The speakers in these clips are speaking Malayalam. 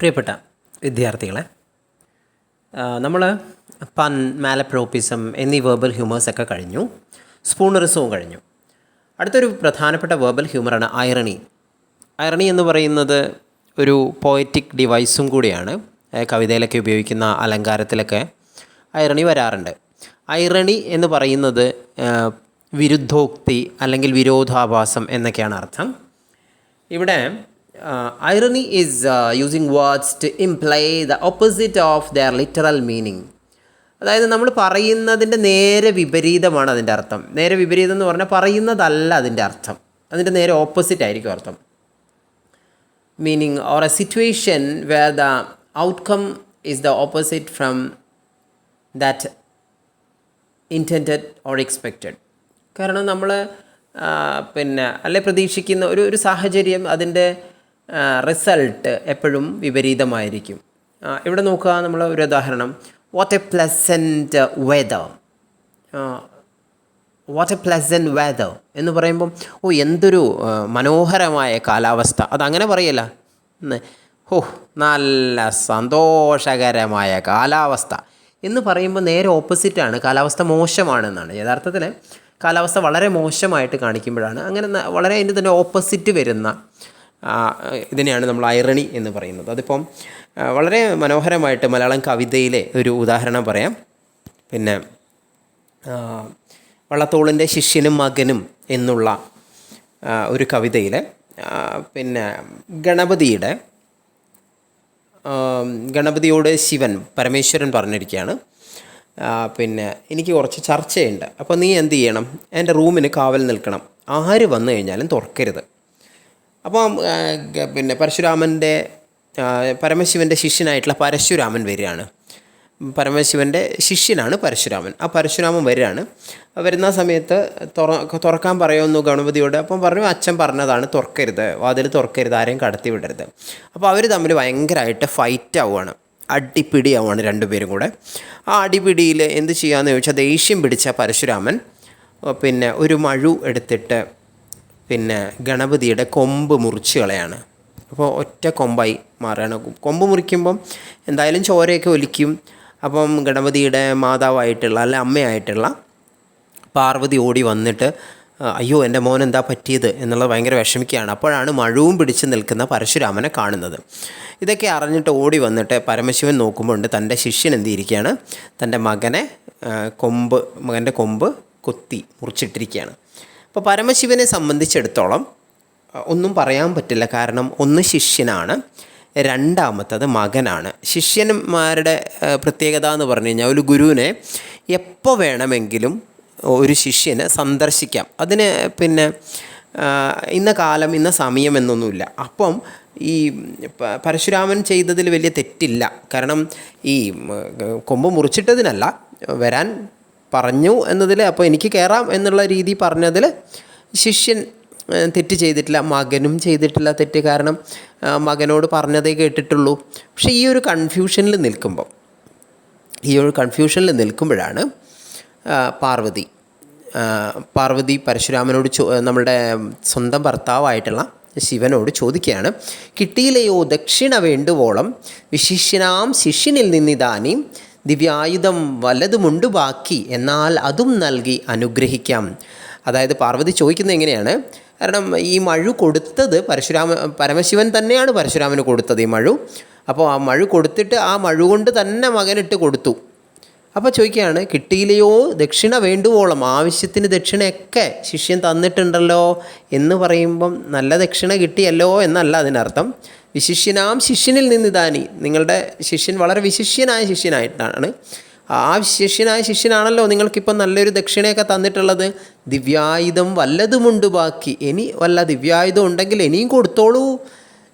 പ്രിയപ്പെട്ട വിദ്യാർത്ഥികളെ നമ്മൾ പൻ മാലപ്രോപ്പിസം എന്നീ വേർബൽ ഹ്യൂമേഴ്സൊക്കെ കഴിഞ്ഞു. സ്പൂണറിസവും കഴിഞ്ഞു. അടുത്തൊരു പ്രധാനപ്പെട്ട വേർബൽ ഹ്യൂമറാണ് ഐറണി ഐറണി എന്ന് പറയുന്നത് ഒരു പോയറ്റിക് ഡിവൈസും കൂടിയാണ്. കവിതയിലൊക്കെ ഉപയോഗിക്കുന്ന അലങ്കാരത്തിലൊക്കെ ഐറണി വരാറുണ്ട്. ഐറണി എന്ന് പറയുന്നത് വിരുദ്ധോക്തി അല്ലെങ്കിൽ വിരോധാഭാസം എന്നൊക്കെയാണ് അർത്ഥം. ഇവിടെ irony uh, using words to imply the opposite of their literal meaning. അതായത് നമ്മൾ പറയുന്നതിന്റെ നേരെ വിപരീതമാണ് അതിന്റെ അർത്ഥം. നേരെ വിപരീതം എന്ന് പറഞ്ഞാൽ പറയുന്നതല്ല അതിന്റെ അർത്ഥം. അതിന്റെ നേരെ ഓപ്പോസിറ്റ് ആയിരിക്കും അർത്ഥം. Meaning or a situation where the outcome is the opposite from that intended or expected കാരണം നമ്മൾ പിന്നെ അല്ലെ പ്രതീക്ഷിക്കുന്ന ഒരു ഒരു സാഹചര്യം അതിന്റെ റിസൾട്ട് എപ്പോഴും വിപരീതമായിരിക്കും. ഇവിടെ നോക്കുക നമ്മൾ ഒരു ഉദാഹരണം. What a pleasant weather what a pleasant weather എന്ന് പറയുമ്പം ഓ എന്തൊരു മനോഹരമായ കാലാവസ്ഥ. അതങ്ങനെ പറയല്ല. ഓ നല്ല സന്തോഷകരമായ കാലാവസ്ഥ എന്ന് പറയുമ്പോൾ നേരെ ഓപ്പോസിറ്റാണ് കാലാവസ്ഥ മോശമാണെന്നാണ്. യഥാർത്ഥത്തിൽ കാലാവസ്ഥ വളരെ മോശമായിട്ട് കാണിക്കുമ്പോഴാണ്. അങ്ങനെ വളരെ അതിന്റെ തന്നെ ഓപ്പോസിറ്റ് വരുന്ന ഇതിനെയാണ് നമ്മൾ ഐറണി എന്ന് പറയുന്നത്. അതിപ്പം വളരെ മനോഹരമായിട്ട് മലയാളം കവിതയിലെ ഒരു ഉദാഹരണം പറയാം. പിന്നെ വള്ളത്തോളിന്റെ ശിഷ്യനും മകനും എന്നുള്ള ഒരു കവിതയിൽ പിന്നെ ഗണപതിയുടെ ഗണപതിയോട് ശിവൻ പരമേശ്വരൻ പറഞ്ഞിരിക്കുകയാണ്. പിന്നെ എനിക്ക് കുറച്ച് ചർച്ചയുണ്ട്. അപ്പോൾ നീ എന്ത് ചെയ്യണം? എന്റെ റൂമിന് കാവൽ നിൽക്കണം. ആര് വന്നു കഴിഞ്ഞാലും തുറക്കരുത്. അപ്പം ആ, ഗ- പിന്നെ പരശുരാമന്റെ പരമശിവന്റെ ശിഷ്യനായിട്ടുള്ള പരശുരാമൻ വരികയാണ്. പരമശിവന്റെ ശിഷ്യനാണ് പരശുരാമൻ. ആ പരശുരാമൻ വരികയാണ്. വരുന്ന സമയത്ത് തുറ തുറക്കാൻ പറയുന്നു ഗണപതിയോട്. അപ്പം പറഞ്ഞു അച്ഛൻ പറഞ്ഞതാണ് തുറക്കരുത്. വാതിൽ തുറക്കരുത്. ആരെയും കടത്തി വിടരുത്. അപ്പോൾ അവർ തമ്മിൽ ഭയങ്കരമായിട്ട് ഫൈറ്റ് ആവുകയാണ്. അടിപിടിയാവുകയാണ് രണ്ടുപേരും കൂടെ. ആ അടിപിടിയിൽ എന്ത് ചെയ്യാമെന്ന് ചോദിച്ചാൽ ദേഷ്യം പിടിച്ച പരശുരാമൻ പിന്നെ ഒരു മഴു എടുത്തിട്ട് പിന്നെ ഗണപതിയുടെ കൊമ്പ് മുറിച്ച് കളയാണ്. അപ്പോൾ ഒറ്റ കൊമ്പായി മാറുകയാണ് കൊമ്പ് മുറിക്കുമ്പം എന്തായാലും ചോരയൊക്കെ ഒലിക്കും. അപ്പം ഗണപതിയുടെ മാതാവായിട്ടുള്ള അല്ലെ അമ്മയായിട്ടുള്ള പാർവതി ഓടി വന്നിട്ട് അയ്യോ എന്റെ മോൻ എന്താ പറ്റിയത്? എന്നുള്ളത് ഭയങ്കര വിഷമിക്കുകയാണ്. അപ്പോഴാണ് മഴവും പിടിച്ച് നിൽക്കുന്ന പരശുരാമനെ കാണുന്നത്. ഇതൊക്കെ അറിഞ്ഞിട്ട് ഓടി വന്നിട്ട് പരമശിവൻ നോക്കുമ്പോൾ തന്റെ ശിഷ്യൻ എന്തിയിരിക്കുകയാണ് തന്റെ മകനെ കൊമ്പ് മകന്റെ കൊമ്പ് കൊത്തി മുറിച്ചിട്ടിരിക്കുകയാണ്. അപ്പോൾ പരമശിവനെ സംബന്ധിച്ചിടത്തോളം ഒന്നും പറയാൻ പറ്റില്ല. കാരണം ഒന്ന് ശിഷ്യനാണ് രണ്ടാമത്തത് മകനാണ്. ശിഷ്യന്മാരുടെ പ്രത്യേകത എന്ന് പറഞ്ഞു കഴിഞ്ഞാൽ ഒരു ഗുരുവിനെ എപ്പോൾ വേണമെങ്കിലും ഒരു ശിഷ്യനെ സന്ദർശിക്കാം. അതിന് പിന്നെ ഇന്ന കാലം ഇന്ന സമയം എന്നൊന്നുമില്ല. അപ്പം ഈ പരശുരാമൻ ചെയ്തതിൽ വലിയ തെറ്റില്ല. കാരണം ഈ കൊമ്പ് മുറിച്ചിട്ടതിനല്ല വരാൻ പറഞ്ഞു എന്നതിൽ അപ്പോൾ എനിക്ക് കയറാം എന്നുള്ള രീതി പറഞ്ഞതിൽ ശിഷ്യൻ തെറ്റ് ചെയ്തിട്ടില്ല മകനും ചെയ്തിട്ടില്ല തെറ്റ് കാരണം മകനോട് പറഞ്ഞതേ കേട്ടിട്ടുള്ളൂ. പക്ഷേ ഈ ഒരു കൺഫ്യൂഷനിൽ നിൽക്കുമ്പം ഈ ഒരു കൺഫ്യൂഷനിൽ നിൽക്കുമ്പോഴാണ് പാർവതി പാർവതി പരശുരാമനോട് ചോ നമ്മളുടെ സ്വന്തം ഭർത്താവായിട്ടുള്ള ശിവനോട് ചോദിക്കുകയാണ് കിട്ടിയില്ലയോ ദക്ഷിണ വേണ്ടുവോളം? വിശിഷ്യനാം ശിഷ്യനിൽ നിന്നിതാനി ദിവ്യായുധം വല്ലതുമുണ്ട് ബാക്കി എന്നാൽ അതും നൽകി അനുഗ്രഹിക്കാം. അതായത് പാർവതി ചോദിക്കുന്നത് എങ്ങനെയാണ്? കാരണം ഈ മഴു കൊടുത്തത് പരശുരാമ പരമശിവൻ തന്നെയാണ് പരശുരാമന് കൊടുത്തത് ഈ മഴു. അപ്പോൾ ആ മഴു കൊടുത്തിട്ട് ആ മഴു കൊണ്ട് തന്നെ മകനിട്ട് കൊടുത്തു. അപ്പോൾ ചോദിക്കുകയാണ് കിട്ടിയില്ലയോ? ദക്ഷിണ വേണ്ടുവോളം ആവശ്യത്തിന് ദക്ഷിണയൊക്കെ ശിഷ്യൻ തന്നിട്ടുണ്ടല്ലോ എന്ന് പറയുമ്പം നല്ല ദക്ഷിണ കിട്ടിയല്ലോ എന്നല്ല അതിനർത്ഥം. വിശിഷ്യനാം ശിഷ്യനിൽ നിന്ന് നിന്നിതാനി. നിങ്ങളുടെ ശിഷ്യൻ വളരെ വിശിഷ്യനായ ശിഷ്യനായിട്ടാണ്. ആ ശിഷ്യനായ ശിഷ്യനാണല്ലോ നിങ്ങൾക്കിപ്പം നല്ലൊരു ദക്ഷിണയൊക്കെ തന്നിട്ടുള്ളത്. ദിവ്യായുധം വല്ലതുമുണ്ട് ബാക്കി. ഇനി വല്ല ദിവ്യായുധം ഉണ്ടെങ്കിൽ ഇനിയും കൊടുത്തോളൂ.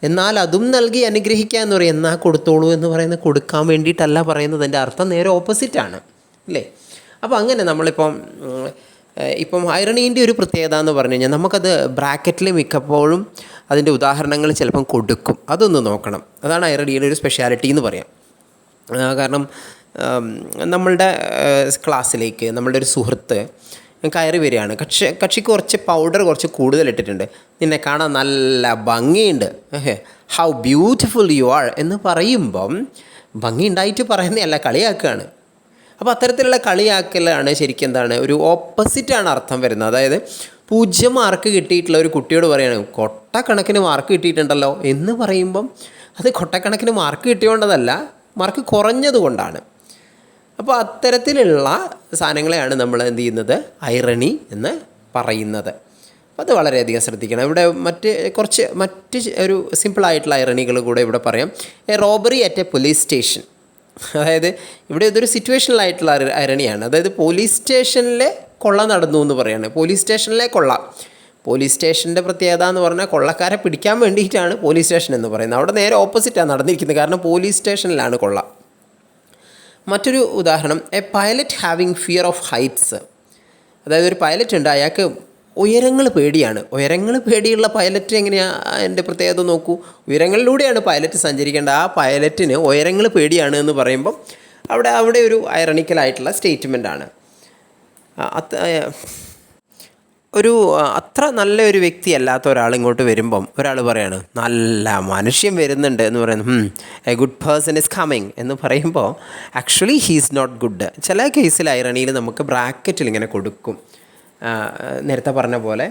എന്നാൽ അതും നൽകി അനുഗ്രഹിക്കുക എന്ന് പറയും എന്നാൽ കൊടുത്തോളൂ എന്ന് പറയുന്നത് കൊടുക്കാൻ വേണ്ടിയിട്ടല്ല പറയുന്നത്. എന്റെ അർത്ഥം നേരെ ഓപ്പോസിറ്റാണ് അല്ലേ? അപ്പോൾ അങ്ങനെ നമ്മളിപ്പം ഇപ്പം ഐറണീന്റെ ഒരു പ്രത്യേകത എന്ന് പറഞ്ഞു കഴിഞ്ഞാൽ നമുക്കത് ബ്രാക്കറ്റിൽ മിക്കപ്പോഴും അതിന്റെ ഉദാഹരണങ്ങൾ ചിലപ്പം കൊടുക്കും. അതൊന്ന് നോക്കണം. അതാണ് ഐറണിയുടെ ഒരു സ്പെഷ്യാലിറ്റി എന്ന് പറയാം. കാരണം നമ്മളുടെ ക്ലാസ്സിലേക്ക് നമ്മളുടെ ഒരു സുഹൃത്ത് കയറി വരികയാണ്. കക്ഷി കക്ഷിക്ക് കുറച്ച് പൗഡർ കുറച്ച് കൂടുതൽ ഇട്ടിട്ടുണ്ട്. നിന്നെ കാണാൻ നല്ല ഭംഗിയുണ്ട്. ഹൗ ബ്യൂട്ടിഫുൾ യു ആർ എന്ന് പറയുമ്പം ഭംഗി ഉണ്ടായിട്ട് പറയുന്നതല്ല കളിയാക്കുകയാണ്. അപ്പോൾ അത്തരത്തിലുള്ള കളിയാക്കലാണ് ശരിക്കും എന്താണ് ഒരു ഓപ്പോസിറ്റാണ് അർത്ഥം വരുന്നത്. അതായത് പൂജ്യം മാർക്ക് കിട്ടിയിട്ടുള്ള ഒരു കുട്ടിയോട് പറയാണ് കൊട്ടക്കണക്കിന് മാർക്ക് കിട്ടിയിട്ടുണ്ടല്ലോ എന്ന് പറയുമ്പം അത് കൊട്ടക്കണക്കിന് മാർക്ക് കിട്ടിയോണ്ടതല്ല മാർക്ക് കുറഞ്ഞത് കൊണ്ടാണ്. അപ്പോൾ അത്തരത്തിലുള്ള സാധനങ്ങളെയാണ് നമ്മൾ എന്ത് ചെയ്യുന്നത്? ഐറണി എന്ന് പറയുന്നത്. അത് വളരെയധികം ശ്രദ്ധിക്കണം. ഇവിടെ മറ്റ് കുറച്ച് മറ്റ് ഒരു സിമ്പിളായിട്ടുള്ള ഐറണികൾ കൂടെ ഇവിടെ പറയാം. A robbery at a police station. അതായത് ഇവിടെ ഇതൊരു സിറ്റുവേഷനിലായിട്ടുള്ള ഐറണിയാണ് അതായത് പോലീസ് സ്റ്റേഷനിലെ കൊള്ള നടന്നു എന്ന് പറയുകയാണ് പോലീസ് സ്റ്റേഷനിലെ കൊള്ള. പോലീസ് സ്റ്റേഷന്റെ പ്രത്യേകത എന്ന് പറഞ്ഞാൽ കൊള്ളക്കാരെ പിടിക്കാൻ വേണ്ടിയിട്ടാണ് പോലീസ് സ്റ്റേഷൻ എന്ന് പറയുന്നത്. അവിടെ നേരെ ഓപ്പോസിറ്റാണ് നടന്നിരിക്കുന്നത്. കാരണം പോലീസ് സ്റ്റേഷനിലാണ് കൊള്ള. മറ്റൊരു ഉദാഹരണം a pilot having fear of heights അതായത് ഒരു പൈലറ്റ് ഉണ്ട് അയാൾക്ക് ഉയരങ്ങൾ പേടിയാണ്. ഉയരങ്ങൾ പേടിയുള്ള പൈലറ്റ് എങ്ങനെയാണ് എന്റെ പ്രത്യേകത നോക്കൂ. ഉയരങ്ങളിലൂടെയാണ് പൈലറ്റ് സഞ്ചരിക്കേണ്ടത്. ആ പൈലറ്റിന് ഉയരങ്ങൾ പേടിയാണ് എന്ന് പറയുമ്പം അവിടെ അവിടെ ഒരു ഐറണിക്കലായിട്ടുള്ള സ്റ്റേറ്റ്മെന്റ് ആണ്. ഒരു അത്ര നല്ല ഒരു വ്യക്തി അല്ലാത്ത ഒരാൾ ഇങ്ങോട്ട് വരുമ്പം ഒരാൾ പറയാണ് നല്ല മനുഷ്യൻ വരുന്നുണ്ട് എന്ന് പറയുന്നത് a good person is coming എന്ന് പറയുമ്പോൾ ആക്ച്വലി ഹീസ് നോട്ട് ഗുഡ് ചില കേസിൽ ഐറണിയിൽ നമുക്ക് ബ്രാക്കറ്റിൽ ഇങ്ങനെ കൊടുക്കും. നേരത്തെ പറഞ്ഞ പോലെ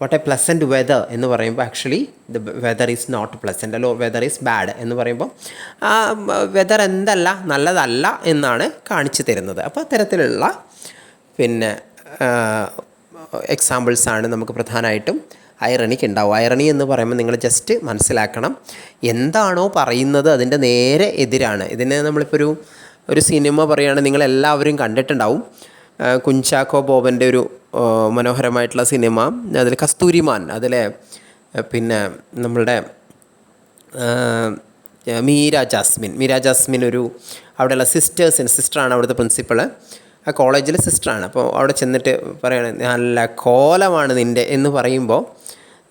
വാട്ട് എ പ്ലസന്റ് വെതർ എന്ന് പറയുമ്പോൾ actually the weather is not pleasant അല്ലോ വെതർ ഈസ് ബാഡ് എന്ന് പറയുമ്പോൾ ആ വെതർ എന്തല്ല നല്ലതല്ല എന്നാണ് കാണിച്ചു തരുന്നത്. അപ്പോൾ അത്തരത്തിലുള്ള പിന്നെ എക്സാമ്പിൾസ് ആണ് നമുക്ക് പ്രധാനമായിട്ടും ഐറണിക്ക് ഉണ്ടാവും ഐറണി എന്ന് പറയുമ്പോൾ നിങ്ങൾ ജസ്റ്റ് മനസ്സിലാക്കണം എന്താണോ പറയുന്നത് അതിന്റെ നേരെ എതിരാണ്. ഇതിന് നമ്മളിപ്പോൾ ഒരു ഒരു സിനിമ പറയുകയാണെങ്കിൽ നിങ്ങളെല്ലാവരും കണ്ടിട്ടുണ്ടാവും. കുഞ്ചാക്കോ ബോബന്റെ ഒരു മനോഹരമായിട്ടുള്ള സിനിമ അതിൽ കസ്തൂരിമാൻ അതിലെ പിന്നെ നമ്മളുടെ മീര ജാസ്മിൻ. മീര ജാസ്മിൻ ഒരു അവിടെയുള്ള സിസ്റ്റേഴ്സിന് സിസ്റ്ററാണ് അവിടുത്തെ പ്രിൻസിപ്പൾ ആ കോളേജിലെ സിസ്റ്ററാണ്. അപ്പോൾ അവിടെ ചെന്നിട്ട് പറയാണ് നല്ല കോലമാണ് നിന്റെ എന്ന് പറയുമ്പോൾ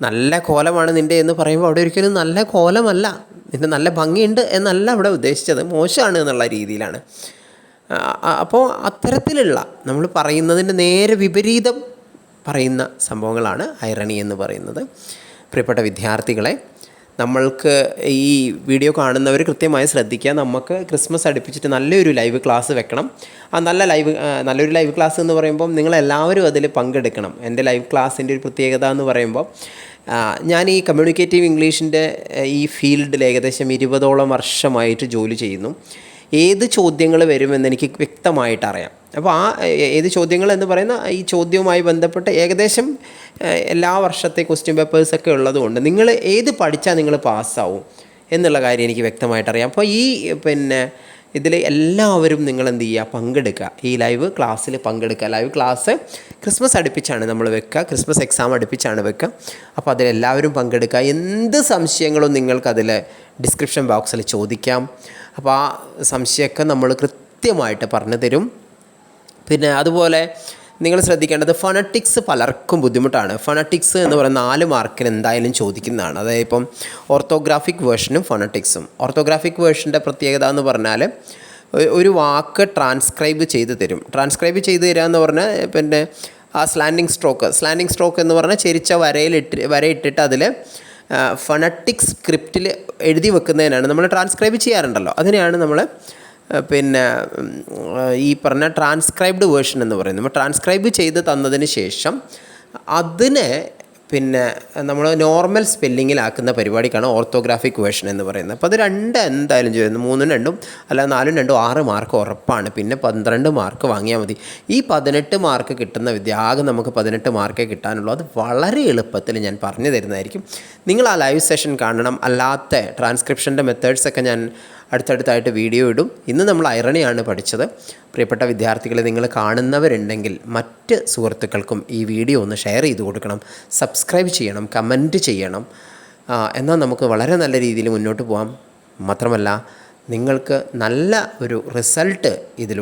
നല്ല കോലമാണ് നിന്റെ എന്ന് പറയുമ്പോൾ അവിടെ ഒരിക്കലും നല്ല കോലമല്ല. നിന്റെ നല്ല ഭംഗിയുണ്ട് എന്നല്ല അവിടെ ഉദ്ദേശിച്ചത്. മോശമാണ് എന്നുള്ള രീതിയിലാണ്. അപ്പോൾ അത്തരത്തിലുള്ള നമ്മൾ പറയുന്നതിന്റെ നേരെ വിപരീതം പറയുന്ന സംഭവങ്ങളാണ് ഐറണി എന്ന് പറയുന്നത്. പ്രിയപ്പെട്ട വിദ്യാർത്ഥികളെ നമ്മൾക്ക് ഈ വീഡിയോ കാണുന്നവർ കൃത്യമായി ശ്രദ്ധിക്കുക. നമുക്ക് ക്രിസ്മസ് അടുപ്പിച്ചിട്ട് നല്ലൊരു ലൈവ് ക്ലാസ് വെക്കണം. ആ നല്ല ലൈവ് നല്ലൊരു ലൈവ് ക്ലാസ് എന്ന് പറയുമ്പം നിങ്ങളെല്ലാവരും അതിൽ പങ്കെടുക്കണം. എന്റെ ലൈവ് ക്ലാസ്സിന്റെ ഒരു പ്രത്യേകത എന്ന് പറയുമ്പോൾ ഞാൻ ഈ കമ്മ്യൂണിക്കേറ്റീവ് ഇംഗ്ലീഷിന്റെ ഈ ഫീൽഡിൽ ഏകദേശം ഇരുപതോളം വർഷമായിട്ട് ജോലി ചെയ്യുന്നു. ഏത് ചോദ്യങ്ങൾ വരുമെന്ന് എനിക്ക് വ്യക്തമായിട്ട് അറിയാം. അപ്പോൾ ആ ഏത് ചോദ്യങ്ങൾ എന്ന് പറയുന്ന ഈ ചോദ്യവുമായി ബന്ധപ്പെട്ട് ഏകദേശം എല്ലാ വർഷത്തെ ക്വസ്റ്റ്യൻ പേപ്പേഴ്സൊക്കെ ഉള്ളതുകൊണ്ട് നിങ്ങൾ ഏത് പഠിച്ചാൽ നിങ്ങൾ പാസ്സാവും എന്നുള്ള കാര്യം എനിക്ക് വ്യക്തമായിട്ട് അറിയാം. അപ്പോൾ ഈ പിന്നെ ഇതിൽ എല്ലാവരും നിങ്ങൾ എന്ത് ചെയ്യുക? പങ്കെടുക്കുക. ഈ ലൈവ് ക്ലാസ്സിൽ പങ്കെടുക്കുക. ലൈവ് ക്ലാസ് ക്രിസ്മസ് അടുപ്പിച്ചാണ് നമ്മൾ വെക്കുക. ക്രിസ്മസ് എക്സാം അടുപ്പിച്ചാണ് വെക്കുക. അപ്പോൾ അതിലെല്ലാവരും പങ്കെടുക്കുക. എന്ത് സംശയങ്ങളും നിങ്ങൾക്കതിൽ ഡിസ്ക്രിപ്ഷൻ ബോക്സിൽ ചോദിക്കാം. അപ്പോൾ ആ സംശയമൊക്കെ നമ്മൾ കൃത്യമായിട്ട് പറഞ്ഞു തരും. പിന്നെ അതുപോലെ നിങ്ങൾ ശ്രദ്ധിക്കേണ്ടത് ഫണറ്റിക്സ് പലർക്കും ബുദ്ധിമുട്ടാണ്. ഫണറ്റിക്സ് എന്ന് പറയുന്ന നാല് മാർക്കിന് എന്തായാലും ചോദിക്കുന്നതാണ്. അതായത് ഇപ്പം ഓർത്തോഗ്രാഫിക് വേർഷനും ഫണറ്റിക്സും ഓർത്തോഗ്രാഫിക് വേർഷന്റെ പ്രത്യേകത എന്ന് പറഞ്ഞാൽ ഒരു വാക്ക് ട്രാൻസ്ക്രൈബ് ചെയ്ത് തരും. ട്രാൻസ്ക്രൈബ് ചെയ്ത് തരിക എന്ന് പറഞ്ഞാൽ പിന്നെ ആ സ്ലാൻഡിങ് സ്ട്രോക്ക് സ്ലാൻഡിങ് സ്ട്രോക്ക് എന്ന് പറഞ്ഞാൽ ചെരിച്ച വരയിലിട്ട് വരയിട്ടിട്ട് അതിൽ ഫണറ്റിക് സ്ക്രിപ്റ്റിൽ എഴുതി വെക്കുന്നതിനാണ് നമ്മൾ ട്രാൻസ്ക്രൈബ് ചെയ്യാറുണ്ടല്ലോ. അതിനെയാണ് നമ്മൾ പിന്നെ ഈ പറഞ്ഞ ട്രാൻസ്ക്രൈബ്ഡ് വേർഷൻ എന്ന് പറയുന്നത്. നമ്മൾ ട്രാൻസ്ക്രൈബ് ചെയ്ത് തന്നതിന് ശേഷം അതിനെ പിന്നെ നമ്മൾ നോർമൽ സ്പെല്ലിങ്ങിലാക്കുന്ന പരിപാടിക്കാണ് ഓർത്തോഗ്രാഫിക് വേർഷൻ എന്ന് പറയുന്നത്. അപ്പോൾ അത് രണ്ട് എന്തായാലും ചെയ്യുന്നത് മൂന്നും രണ്ടും അല്ല നാലും രണ്ടും ആറ് മാർക്ക് ഉറപ്പാണ്. പിന്നെ പന്ത്രണ്ട് മാർക്ക് വാങ്ങിയാൽ മതി. ഈ പതിനെട്ട് മാർക്ക് കിട്ടുന്ന വിദ്യ ആകെ നമുക്ക് പതിനെട്ട് മാർക്കേ കിട്ടാനുള്ളൂ. അത് വളരെ എളുപ്പത്തിൽ ഞാൻ പറഞ്ഞു തരുന്നതായിരിക്കും. നിങ്ങൾ ആ ലൈവ് സെഷൻ കാണണം. അല്ലാത്ത ട്രാൻസ്ക്രിപ്ഷന്റെ മെത്തേഡ്സൊക്കെ ഞാൻ അടുത്തടുത്തായിട്ട് വീഡിയോ ഇടും. ഇന്ന് നമ്മൾ ഐറണിയാണ് പഠിച്ചത്. പ്രിയപ്പെട്ട വിദ്യാർത്ഥികളെ നിങ്ങൾ കാണുന്നവരുണ്ടെങ്കിൽ മറ്റ് സുഹൃത്തുക്കൾക്കും ഈ വീഡിയോ ഒന്ന് ഷെയർ ചെയ്ത് കൊടുക്കണം. സബ്സ്ക്രൈബ് ചെയ്യണം കമന്റ് ചെയ്യണം. എന്നാൽ നമുക്ക് വളരെ നല്ല രീതിയിൽ മുന്നോട്ട് പോകാം മാത്രമല്ല നിങ്ങൾക്ക് നല്ല ഒരു റിസൾട്ട് ഇതിൽ